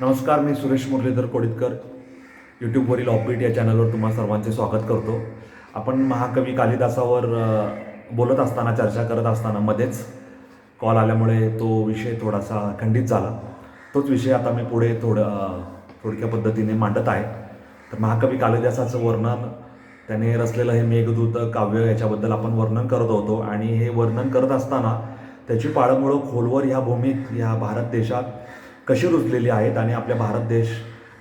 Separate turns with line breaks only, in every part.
नमस्कार मी सुरेश मुरलीधर कोडितकर. यूट्यूबवरील ऑपबीट या चॅनलवर तुम्हा सर्वांचे स्वागत करतो. आपण महाकवी कालिदासावर बोलत असताना चर्चा करत असताना मध्येच कॉल आल्यामुळे तो विषय थोडासा खंडित झाला. तोच विषय आता मी पुढे थोडं थोडक्या पद्धतीने मांडत आहे. तर महाकवी कालिदासाचं वर्णन त्याने रचलेलं हे मेघदूत काव्य याच्याबद्दल आपण वर्णन करत होतो. आणि हे वर्णन करत असताना त्याची पाळंमुळं खोलवर ह्या भूमीत ह्या भारत देशात कशी रुजलेली आहेत आणि आपल्या भारत देश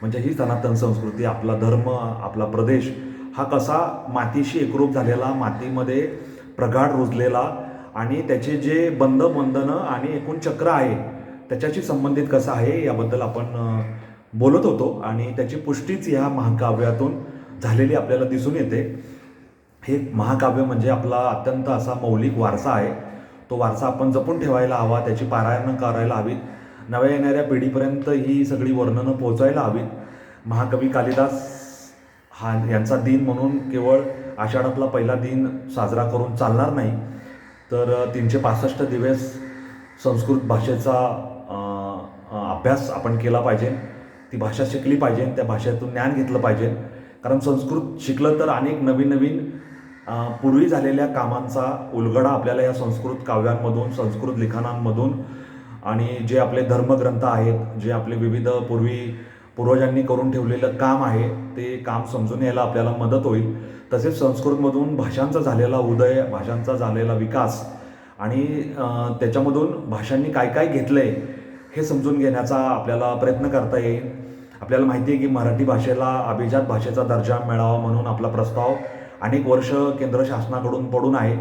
म्हणजे ही सनातन संस्कृती आपला धर्म आपला प्रदेश हा कसा मातीशी एकरूप झालेला मातीमध्ये प्रगाढ रुजलेला आणि त्याचे जे बंध बंधनं आणि एकूण चक्र आहे त्याच्याशी संबंधित कसं आहे याबद्दल आपण बोलत होतो आणि त्याची पुष्टीच ह्या महाकाव्यातून झालेली आपल्याला दिसून येते. हे महाकाव्य म्हणजे आपला अत्यंत असा मौलिक वारसा आहे. तो वारसा आपण जपून ठेवायला हवा त्याची पारायणं करायला हवीत नव्या येणाऱ्या पिढीपर्यंत ही सगळी वर्णनं पोहोचायला हवीत. महाकवी कालिदास हा यांचा दिन म्हणून केवळ आषाढातला पहिला दिन साजरा करून चालणार नाही. तर तीनशे पासष्ट दिवस संस्कृत भाषेचा अभ्यास आपण केला पाहिजे. ती भाषा शिकली पाहिजे त्या भाषेतून ज्ञान घेतलं पाहिजे. कारण संस्कृत शिकलं तर अनेक नवीन नवीन पूर्वी झालेल्या कामांचा उलगडा आपल्याला या संस्कृत काव्यांमधून संस्कृत लिखाणांमधून आणि जे आपले धर्मग्रंथ आहेत जे आपले विविध पूर्वी पूर्वजांनी करून ठेवलेलं काम आहे ते काम समजून यायला आपल्याला मदत होईल. तसेच संस्कृतमधून भाषांचा झालेला उदय भाषांचा झालेला विकास आणि त्याच्यामधून भाषांनी काय काय घेतलं आहे हे समजून घेण्याचा आपल्याला प्रयत्न करता येईल. आपल्याला माहिती आहे की मराठी भाषेला अभिजात भाषेचा दर्जा मिळावा म्हणून आपला प्रस्ताव अनेक वर्ष केंद्र शासनाकडून पडून आहे.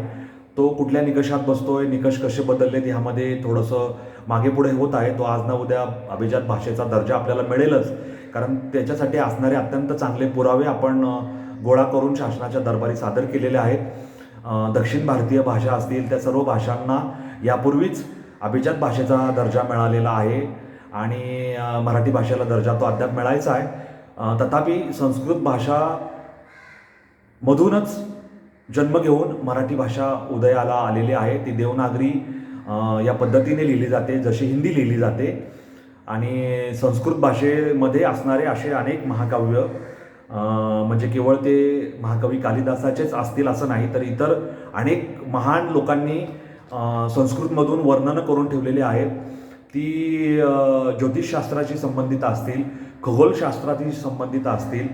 तो कुठल्या निकषात बसतोय निकष कसे बदललेत ह्यामध्ये थोडंसं मागे पुढे होत आहे. तो आज ना उद्या अभिजात भाषेचा दर्जा आपल्याला मिळेलच. कारण त्याच्यासाठी असणारे अत्यंत चांगले पुरावे आपण गोळा करून शासनाच्या दरबारी सादर केलेले आहेत. दक्षिण भारतीय भाषा असतील त्या सर्व भाषांना यापूर्वीच अभिजात भाषेचा दर्जा मिळालेला आहे. आणि मराठी भाषेला दर्जा तो अद्याप मिळायचा आहे. तथापि संस्कृत भाषा मधूनच जन्म घेऊन मराठी भाषा उदयाला आलेली आहे. ती देवनागरी या पद्धतीने लिहिली जाते जशी हिंदी लिहिली जाते. आणि संस्कृत भाषेमध्ये असणारे असे अनेक महाकाव्य म्हणजे केवळ ते महाकवी कालिदासाचेच असतील असं नाही तर इतर अनेक महान लोकांनी संस्कृतमधून वर्णनं करून ठेवलेली आहेत. ती ज्योतिषशास्त्राशी संबंधित असतील खगोलशास्त्राशी संबंधित असतील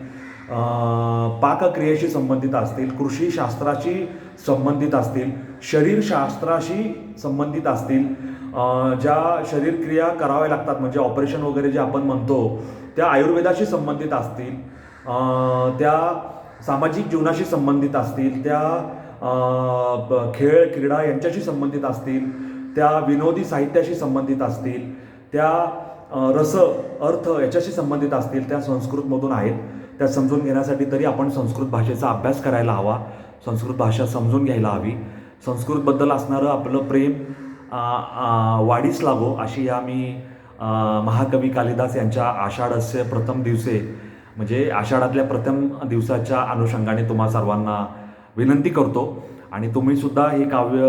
पाकक्रियेशी संबंधित असतील कृषीशास्त्राशी संबंधित असतील शरीरशास्त्राशी संबंधित असतील ज्या शरीरक्रिया कराव्या लागतात म्हणजे ऑपरेशन वगैरे जे आपण म्हणतो त्या आयुर्वेदाशी संबंधित असतील त्या सामाजिक जीवनाशी संबंधित असतील त्या खेळ क्रीडा यांच्याशी संबंधित असतील त्या विनोदी साहित्याशी संबंधित असतील त्या रस अर्थ याच्याशी संबंधित असतील त्या संस्कृतमधून आहेत. त्या समजून घेण्यासाठी तरी आपण संस्कृत भाषेचा अभ्यास करायला हवा. संस्कृत भाषा समजून घ्यायला हवी. संस्कृतबद्दल असणारं आपलं प्रेम वाढीस लागो अशी या मी महाकवी कालिदास यांच्या आषाढस्य प्रथम दिवसे म्हणजे आषाढातल्या प्रथम दिवसाच्या अनुषंगाने तुम्हा सर्वांना विनंती करतो. आणि तुम्हीसुद्धा हे काव्य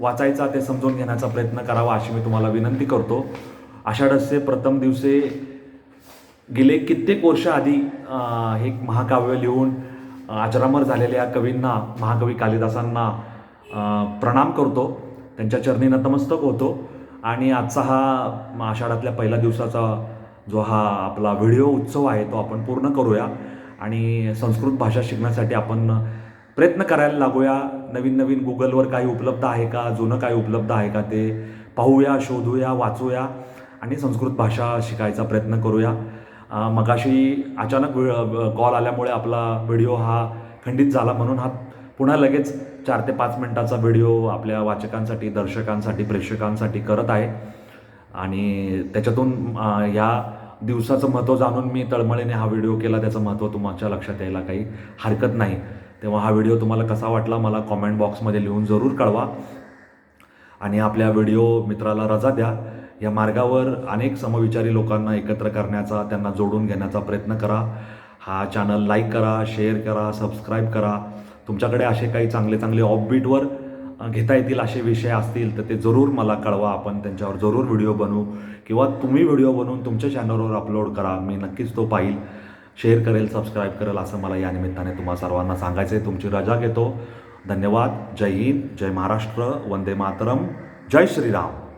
वाचायचा ते समजून घेण्याचा प्रयत्न करावा अशी मी तुम्हाला विनंती करतो. आषाढस्य प्रथम दिवसे गेले कित्येक वर्ष आधी हे महाकाव्य लिहून अजरामर झालेल्या कवींना महाकवी कालिदासांना प्रणाम करतो. त्यांच्या चरणी नतमस्तक होतो. आणि आजचा हा आषाढातल्या पहिल्या दिवसाचा जो हा आपला व्हिडिओ उत्सव आहे तो आपण पूर्ण करूया. आणि संस्कृत भाषा शिकण्यासाठी आपण प्रयत्न करायला लागूया. नवीन नवीन गुगलवर काही उपलब्ध आहे का? जुनं काही उपलब्ध आहे का ते पाहूया शोधूया वाचूया. आणि संस्कृत भाषा शिकायचा प्रयत्न करूया. मगाशी अचानक कॉल आल्यामुळे आपला व्हिडिओ हा खंडित झाला म्हणून हा पुन्हा लगेच चार ते पाच मिनटाचा व्हिडिओ आपल्या वाचकांसाठी दर्शकांसाठी प्रेक्षकांसाठी करत आहे. आणि त्याच्यातून या दिवसाचं महत्त्व जाणून मी तळमळीने हा व्हिडिओ केला. त्याचं महत्त्व तुमच्या लक्षात यायला काही हरकत नाही. तेव्हा हा व्हिडिओ तुम्हाला कसा वाटला मला कॉमेंट बॉक्समध्ये लिहून जरूर कळवा. आणि आपल्या व्हिडिओ मित्राला रजा द्या. या मार्गावर अनेक समविचारी लोकांना एकत्र करण्याचा त्यांना जोडून घेण्याचा प्रयत्न करा. हा चॅनल लाईक करा शेअर करा सबस्क्राईब करा. तुमच्याकडे असे काही चांगले चांगले ऑफबीटवर घेता येतील असे विषय असतील तर ते जरूर मला कळवा. आपण त्यांच्यावर जरूर व्हिडिओ बनवू. किंवा तुम्ही व्हिडिओ बनवून तुमच्या चॅनलवर अपलोड करा. मी नक्कीच तो पाहिल. शेअर करेल सबस्क्राईब करेल असं मला या निमित्ताने तुम्हा सर्वांना सांगायचं आहे तुमची रजा घेतो. धन्यवाद. जय हिंद. जय महाराष्ट्र. वंदे मातरम. जय श्रीराम.